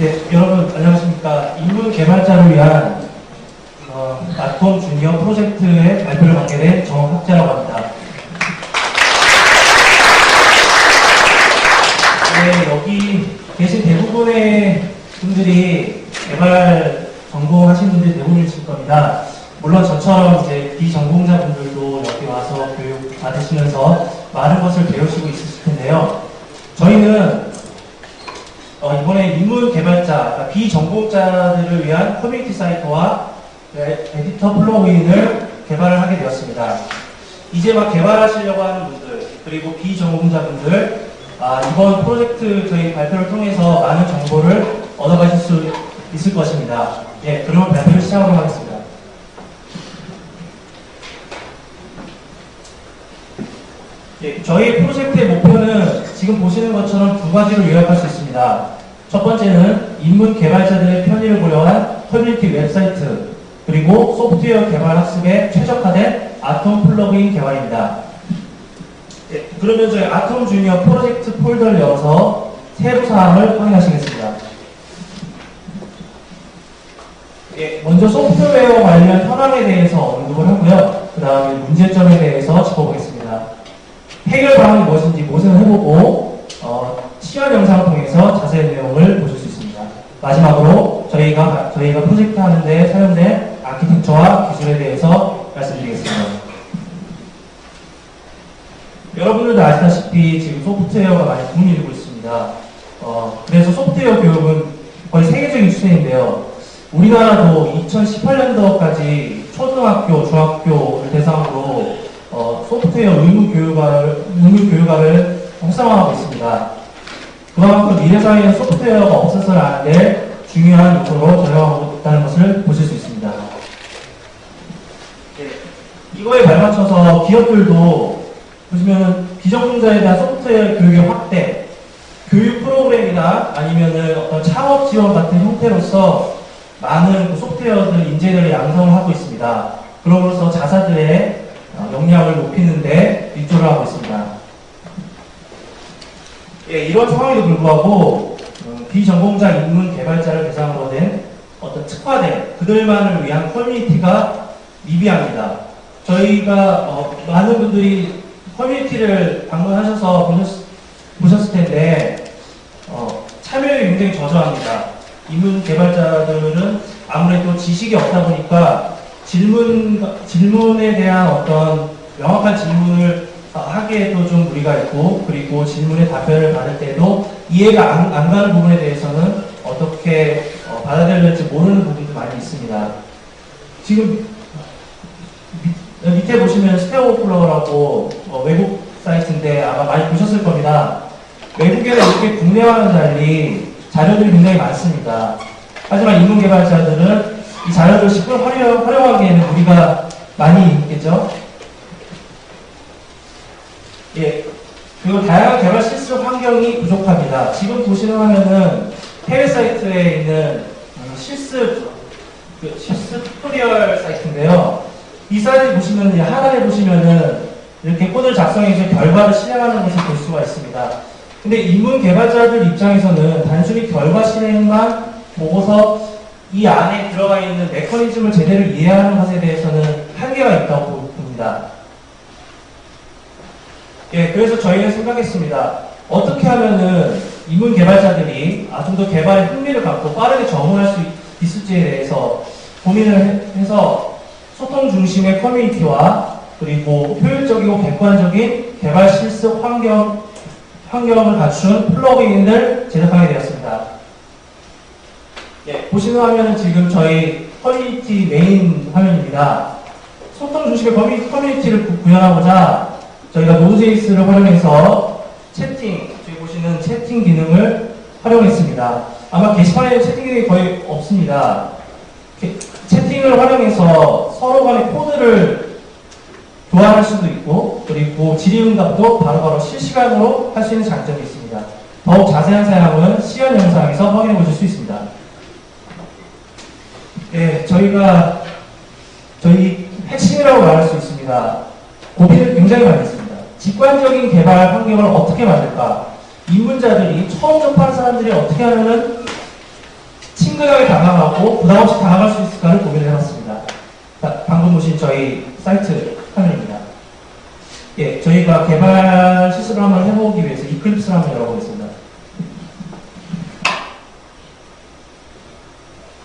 네, 여러분 안녕하십니까. 인문 개발자를 위한 어, 아톰 주니어 프로젝트의 발표를 맡게 된 정학자라고 합니다. 네, 여기 계신 대부분의 분들이 개발 전공하신 분들이 대부분이실 겁니다. 물론 저처럼 이제 비전공자분들도 여기 와서 교육 받으시면서 많은 것을 배우시고 있으실 텐데요. 저희는 어, 이번에 인문 개발자, 그러니까 비전공자들을 위한 커뮤니티 사이트와 네, 에디터 플러그인을 개발을 하게 되었습니다. 이제 막 개발하시려고 하는 분들, 그리고 비전공자분들, 아, 이번 프로젝트 저희 발표를 통해서 많은 정보를 얻어가실 수 있을 것입니다. 예, 그러면 발표를 시작하도록 하겠습니다. 예, 저희 프로젝트의 목표는 지금 보시는 것처럼 두 가지로 요약할 수 있습니다. 첫 번째는 인문 개발자들의 편의를 고려한 커뮤니티 웹사이트, 그리고 소프트웨어 개발 학습에 최적화된 아톰 플러그인 개발입니다. 예, 그러면 저희 아톰 주니어 프로젝트 폴더를 열어서 세부 사항을 확인하시겠습니다. 예, 먼저 소프트웨어 관련 현황에 대해서 언급을 하고요. 그 다음에 문제점에 대해서 짚어보겠습니다. 해결 방안이 무엇인지 모색을 해보고 어, 시연 영상을 통해서 자세한 내용을 보실 수 있습니다. 마지막으로 저희가 저희가 프로젝트 하는데 사용된 아키텍처와 기술에 대해서 말씀드리겠습니다. 여러분들도 아시다시피 지금 소프트웨어가 많이 붐이 일고 있습니다. 어, 그래서 소프트웨어 교육은 거의 세계적인 추세인데요. 우리나라도 2018년도까지 초등학교, 중학교를 대상으로 어, 소프트웨어 의무 교육화를, 의무 교육화를 활성화하고 있습니다. 그만큼 미래사회에 소프트웨어가 없어서는 안될 중요한 요소로 작용하고 있다는 것을 보실 수 있습니다. 네, 이거에 발맞춰서 기업들도 보시면은 비전공자에 대한 소프트웨어 교육의 확대, 교육 프로그램이나 아니면은 어떤 창업 지원 같은 형태로서 많은 그 소프트웨어들 인재들의 양성을 하고 있습니다. 그럼으로써 자사들의 어, 역량을 높이는데 일조를 하고 있습니다. 예, 이런 상황에도 불구하고 음, 비전공자 인문 개발자를 대상으로 된 어떤 특화된 그들만을 위한 커뮤니티가 미비합니다. 저희가 어, 많은 분들이 커뮤니티를 방문하셔서 보셨, 보셨을 텐데 어, 참여율이 굉장히 저조합니다. 인문 개발자들은 아무래도 지식이 없다 보니까 질문, 질문에 대한 어떤 명확한 질문을 어, 하기에도 좀 무리가 있고, 그리고 질문에 답변을 받을 때도 이해가 안, 안 가는 부분에 대해서는 어떻게 어, 받아들일지 모르는 부분도 많이 있습니다. 지금 밑, 밑에 보시면 스테오플러라고 어, 외국 사이트인데 아마 많이 보셨을 겁니다. 외국에는 이렇게 국내와는 달리 자료들이 굉장히 많습니다. 하지만 인문 개발자들은 이 자료를 쉽게 활용, 활용하기에는 우리가 많이 있겠죠? 예. 그리고 다양한 개발 실습 환경이 부족합니다. 지금 보시는 화면은 해외 사이트에 있는 음, 실습, 그 실습 튜토리얼 사이트인데요. 이 사이트 보시면, 하단에 보시면은 이렇게 코드를 작성해서 결과를 실행하는 것을 볼 수가 있습니다. 근데 인문 개발자들 입장에서는 단순히 결과 실행만 보고서 이 안에 들어가 있는 메커니즘을 제대로 이해하는 것에 대해서는 한계가 있다고 봅니다. 예, 그래서 저희는 생각했습니다. 어떻게 하면은 인문 개발자들이 아, 좀 더 개발에 흥미를 갖고 빠르게 적응할 수 있- 있을지에 대해서 고민을 해- 해서 소통 중심의 커뮤니티와 그리고 효율적이고 객관적인 개발 실습 환경, 환경을 갖춘 플러그인을 제작하게 되었습니다. 예, 보시는 화면은 지금 저희 커뮤니티 메인 화면입니다. 소통 중심의 커뮤니티, 커뮤니티를 구- 구현하고자 저희가 노드제이스를 활용해서 채팅, 저기 보시는 채팅 기능을 활용했습니다. 아마 게시판에는 채팅 기능이 거의 없습니다. 게- 채팅을 활용해서 서로 간의 코드를 교환할 수도 있고, 그리고 질의응답도 바로바로 실시간으로 할 수 있는 장점이 있습니다. 더욱 자세한 사양은 시연 영상에서 확인해 보실 수 있습니다. 예, 저희가 저희 핵심이라고 말할 수 있습니다. 고민을 굉장히 많이 했습니다. 직관적인 개발 환경을 어떻게 만들까? 입문자들이 처음 접하는 사람들이 어떻게 하면은 친근하게 다가가고 부담 없이 다가갈 수 있을까를 고민을 해봤습니다. 자, 방금 보신 저희 사이트 화면입니다. 예, 저희가 개발 실습을 한번 해보기 위해서 이클립스를 한번 열어보겠습니다.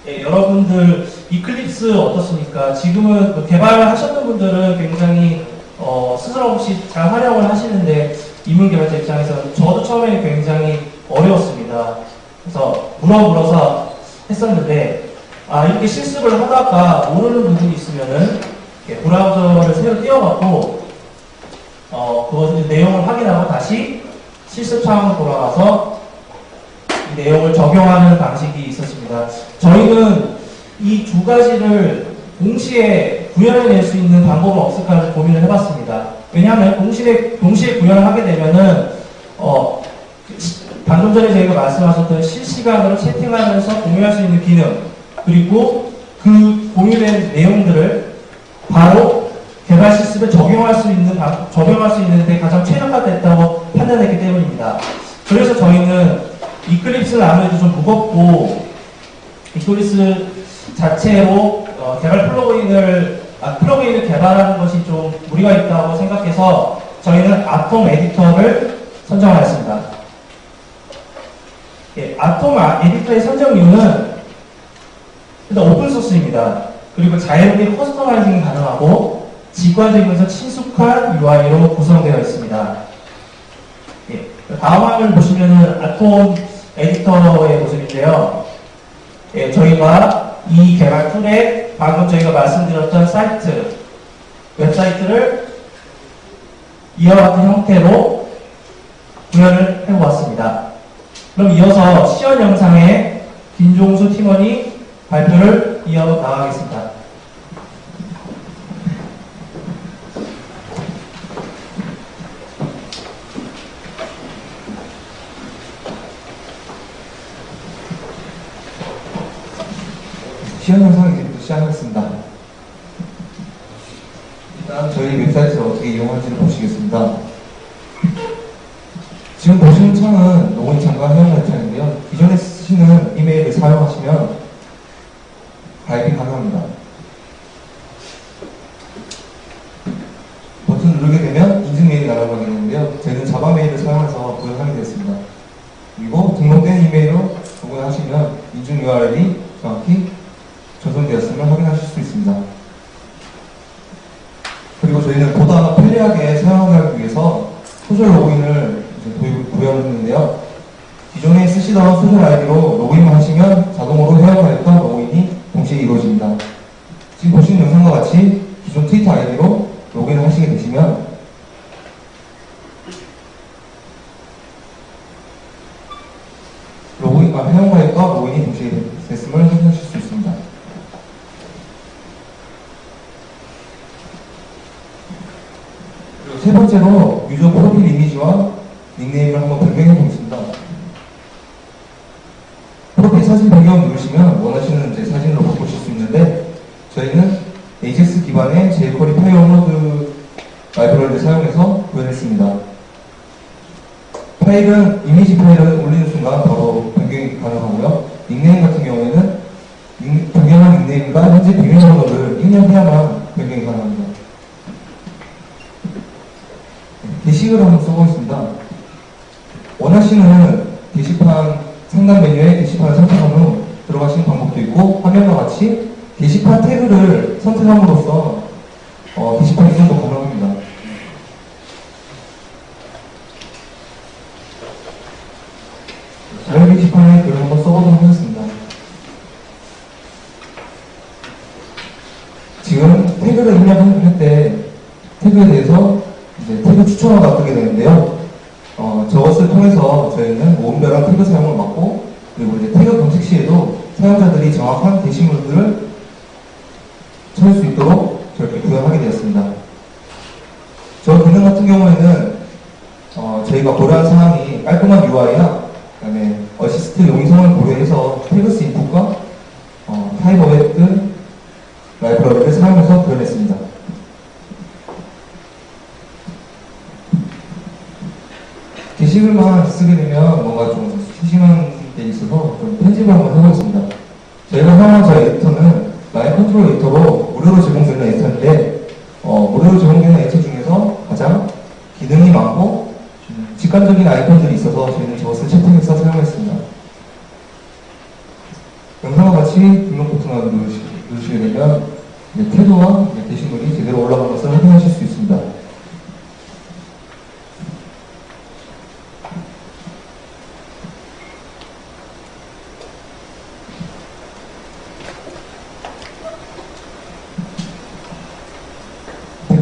예, 여러분들 이클립스 어떻습니까? 지금은 그 개발하셨던 분들은 굉장히 어, 스스럼 없이 잘 활용을 하시는데 이문 개발자 입장에서 저도 처음에 굉장히 어려웠습니다. 그래서 물어 물어서 했었는데 아 이렇게 실습을 하다가 모르는 부분이 있으면은 브라우저를 새로 띄워갖고 어 그것을 내용을 확인하고 다시 실습 상황으로 돌아가서 이 내용을 적용하는 방식이 있었습니다. 저희는 이 두 가지를 동시에 구현해낼 수 있는 방법은 없을까를 고민을 해봤습니다. 왜냐하면 동시에 동시에 구현을 하게 되면은 어 시- 방금 전에 저희가 말씀하셨던 실시간으로 채팅하면서 공유할 수 있는 기능 그리고 그 공유된 내용들을 바로 개발 실습에 적용할 수 있는 방- 적용할 수 있는 데 가장 최적화됐다고 판단했기 때문입니다. 그래서 저희는 이클립스는 아무래도 좀 무겁고 이클립스 자체로 어, 개발 플러그인을 아, 플러그인을 개발하는 것이 좀 무리가 있다고 생각해서 저희는 아톰 에디터를 선정하였습니다. 예, 아톰 아- 에디터의 선정 이유는 일단 오픈소스입니다. 그리고 자유롭게 커스터마이징이 가능하고 직관적이면서 친숙한 UI로 구성되어 있습니다. 예, 다음 화면을 보시면은 아톰 에디터의 모습인데요. 예, 저희가 이 개발 툴에 방금 저희가 말씀드렸던 사이트, 웹사이트를 이와 같은 형태로 구현을 해보았습니다. 그럼 이어서 시연 영상에 김종수 팀원이 발표를 이어 나가겠습니다. 시연 영상 이제부터 시작하겠습니다. 일단 저희 웹사이트를 어떻게 이용할지를 보시겠습니다. 지금 보시는 창은 로그인 창과 회원 가입 창인데요. 기존에 쓰시는 이메일을 사용하시면 가입이 가능합니다. 버튼 누르게 되면 인증 메일이 날아가게 되는데요. 저희는 자바 메일을 사용해서 구현하게 되었습니다. 그리고 등록된 이메일로 로그인하시면 인증 URL이 정확히 전송되었음을 확인하실 수 있습니다. 그리고 저희는 보다 편리하게 사용하기 위해서 소셜 로그인을 이제 도입, 구현했는데요. 기존에 쓰시던 소셜 아이디로 로그인만 하시면 자동으로 회원가입과 로그인이 동시에 이루어집니다. 지금 보시는 영상과 같이 기존 트위터 아이디로 로그인을 하시게 되시면 로그인, 아, 회원가입과 로그인이 동시에 됐음을 확인하실 수 있습니다. 그리고 세 번째로 유저 이미지와 닉네임을 한번 변경해 보겠습니다. 프로필 사진 변경 누르시면 원하시는 이제 사진으로 바꾸실 수 있는데 저희는 AJAX 기반의 jQuery 파이어로드 라이브러리를 사용해서 구현했습니다. 파일은 이미지 파일을 올리는 순간 바로 변경이 가능하고요. 닉네임 같은 경우에는 닉- 변경한 닉네임과 현재 비밀번호를 입력해야만 변경이 가능합니다. 게시글을 한번 써보겠습니다. 원하시는 게시판 상단 메뉴에 게시판을 선택한 후 들어가시는 방법도 있고 화면과 같이 게시판 태그를 선택함으로써 어, 게시판 이동도 가능합니다. 자유 게시판에 글을 한번 써보도록 하겠습니다. 지금 태그를 입력할 때 태그에 대해서 이제 태그 추천을 바꾸게 되는데요. 어, 저것을 통해서 저희는 모음별한 태그 사용을 막고 그리고 이제 태그 검색 시에도 사용자들이 정확한 게시물들을 찾을 수 있도록 저렇게 구현하게 되었습니다. 저 기능 같은 경우에는 어, 저희가 고려한 사항이 깔끔한 UI와 그다음에 어시스트 용이성을 고려해서 태그스 인풋과 어, 타입어웨트 라이브러리를 사용해서 구현했습니다. 게시글만 쓰게 되면 뭔가 좀 심심한 게 있어서 좀 편집을 한번 해보겠습니다. 저희가 사용한 저희 에디터는 라인 컨트롤 에디터로 무료로 제공되는 에디터인데 어, 무료로 제공되는 에디터 중에서 가장 기능이 많고 음, 직관적인 아이콘들이 있어서 저희는 저것을 채팅해서 사용했습니다. 영상과 같이 등록 버튼을 누르시, 누르시게 되면 태도와 게시물이 제대로 올라간 것을 확인하실 수 있습니다.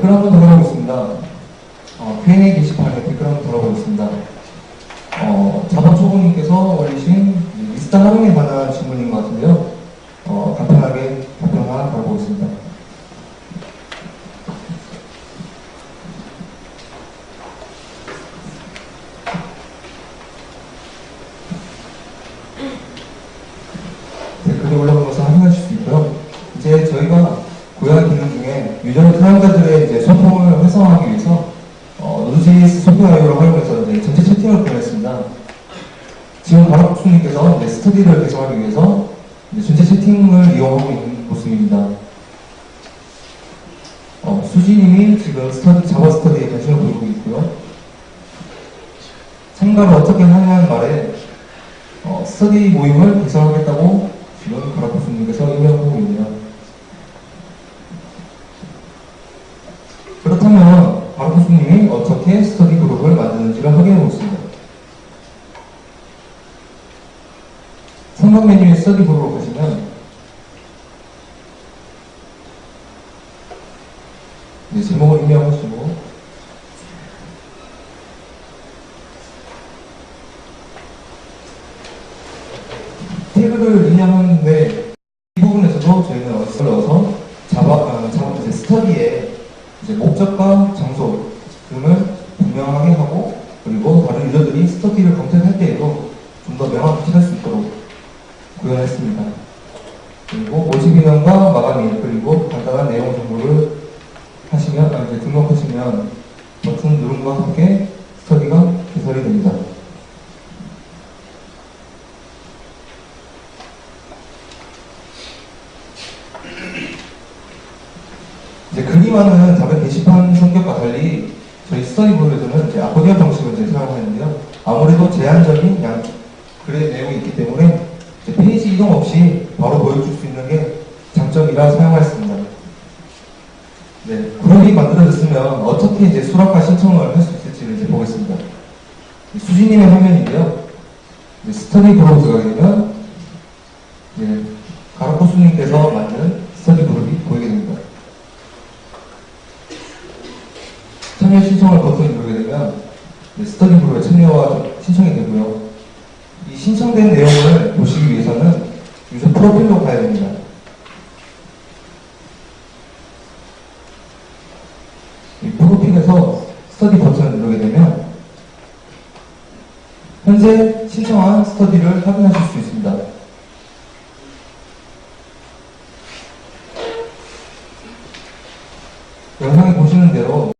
댓글 한번 돌아보겠습니다. 어, Q&A 게시판에 댓글 한번 돌아보겠습니다. 어, 자본 초보님께서 올리신 이 리스트 활용에 관한 질문인 것 같은데요. 어, 간단하게 답변 하나 달아보겠습니다. 댓글이 올라온 것을 확인하실 수 있고요. 이제 저희가 고유한 기능 중에 유저 사용자들의 이제 소통을 활성화하기 위해서 소통 아이오를 활용해서 이제 전체 채팅을 보냈습니다. 지금 바락국수님께서 이제 스터디를 개설하기 위해서 이제 전체 채팅을 이용하고 있는 모습입니다. 어, 수지님이 지금 스터디, 자바 스터디에 관심을 보이고 있고요. 참가를 어떻게 하냐는 말에 어, 스터디 모임을 개설하겠다고 지금 바락국수님께서 임명하고 있네요. 어떻게 스터디 그룹을 만드는지를 확인해 보겠습니다. 상단 메뉴의 스터디 그룹으로 가시면 이제 제목을 입력하시고 태그를 입력하는데 이 부분에서도 저희는 넣어서 자바, 어, 자바 이제 스터디에 이제 목적과 장소 등을 분명하게 하고 그리고 다른 유저들이 스터디를 검색할 때에도 좀 더 명확히 할 수 있도록 구현했습니다. 그리고 모집 인원과 마감일 그리고 간단한 내용 정보를 하시면 아, 이제 등록하시면 버튼 누름과 함께 스터디가 개설이 됩니다. 이제 그림화는 다른 게시판 성격과 달리 저희 스터디브로에서는 이제 아코디언 방식을 이제 사용하는데요. 아무래도 제한적인 양 글의 내용이 있기 때문에 페이지 이동 없이 바로 보여줄 수 있는 게 장점이라 사용하였습니다. 네, 그룹이 만들어졌으면 어떻게 이제 수락과 신청을 할 수 있을지를 이제 보겠습니다. 수진님의 화면인데요. 스터디 그룹 들어가게 되면 이제 가라코수님께서 만든 스터디 그룹이 보이게 됩니다. 참여 신청을 버튼을 누르게 되면 스터디 그룹에 참여와 신청이 되고요. 이 신청된 내용을 보시기 위해서는 유저 프로필로 가야 됩니다. 이 프로필에서 스터디 버튼을 누르게 되면 현재 신청한 스터디를 확인하실 수 있습니다. 영상에 보시는 대로